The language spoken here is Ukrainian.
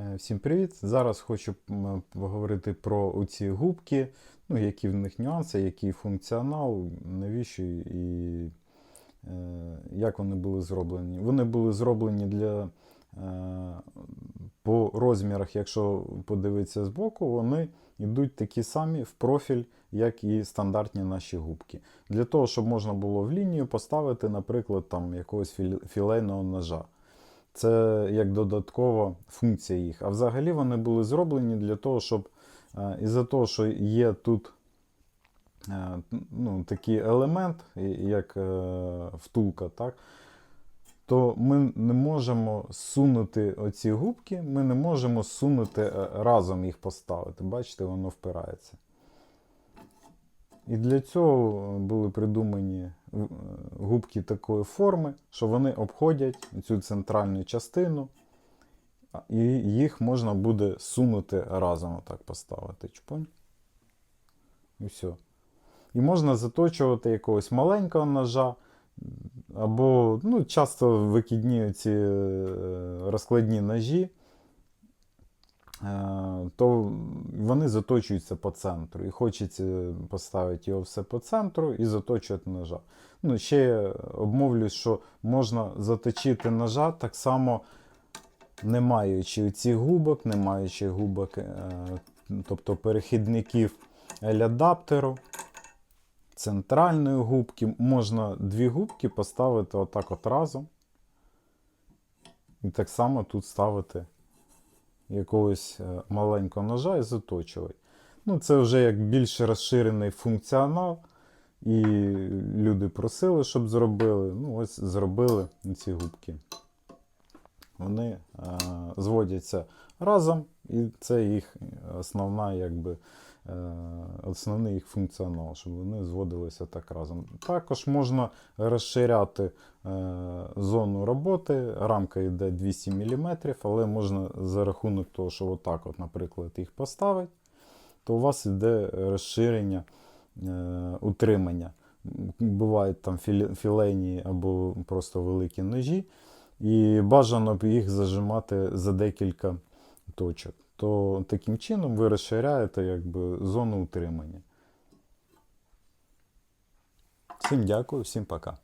Е, Всім привіт! Зараз хочу поговорити про ці губки, ну, які в них нюанси, який функціонал, навіщо і е, як вони були зроблені. Вони були зроблені для е, по розмірах, якщо подивитися збоку, вони йдуть такі самі в профіль, як і стандартні наші губки. Для того, щоб можна було в лінію поставити, наприклад, там якогось філейного ножа. Це як додаткова функція їх. А взагалі вони були зроблені для того, щоб е, із-за того, що є тут е, ну, такий елемент, як е, втулка, так, то ми не можемо сунути оці губки, ми не можемо сунути разом їх поставити. Бачите, воно впирається. І для цього були придумані губки такої форми, що вони обходять цю центральну частину, і їх можна буде сунути разом, отак поставити. Чпонь. І все. І можна заточувати якогось маленького ножа, або ну, часто викидні ці розкладні ножі, е, то вони заточуються по центру. І хочеться поставити його все по центру і заточувати ножа. Ну, ще я обмовлюсь, що можна заточити ножа так само, не маючи цих губок, не маючи губок, е, тобто перехідників L-адаптеру, центральної губки. Можна дві губки поставити отак от разом. І так само тут ставити якогось е, маленького ножа і заточувати. Ну, це вже як більш розширений функціонал. І люди просили, щоб зробили. Ну, ось зробили ці губки. Вони а, зводяться разом, і це їх основна, якби, е, основний їх функціонал, щоб вони зводилися так разом. Також можна розширяти е, зону роботи. Рамка йде 200 мм, але можна за рахунок того, що отак, от, наприклад, їх поставити, то у вас йде розширення е, утримання. Бувають там філейні або просто великі ножі, і бажано б їх зажимати за декілька точок. То таким чином ви розширяєте якби, зону утримання. Всім дякую, всім пока.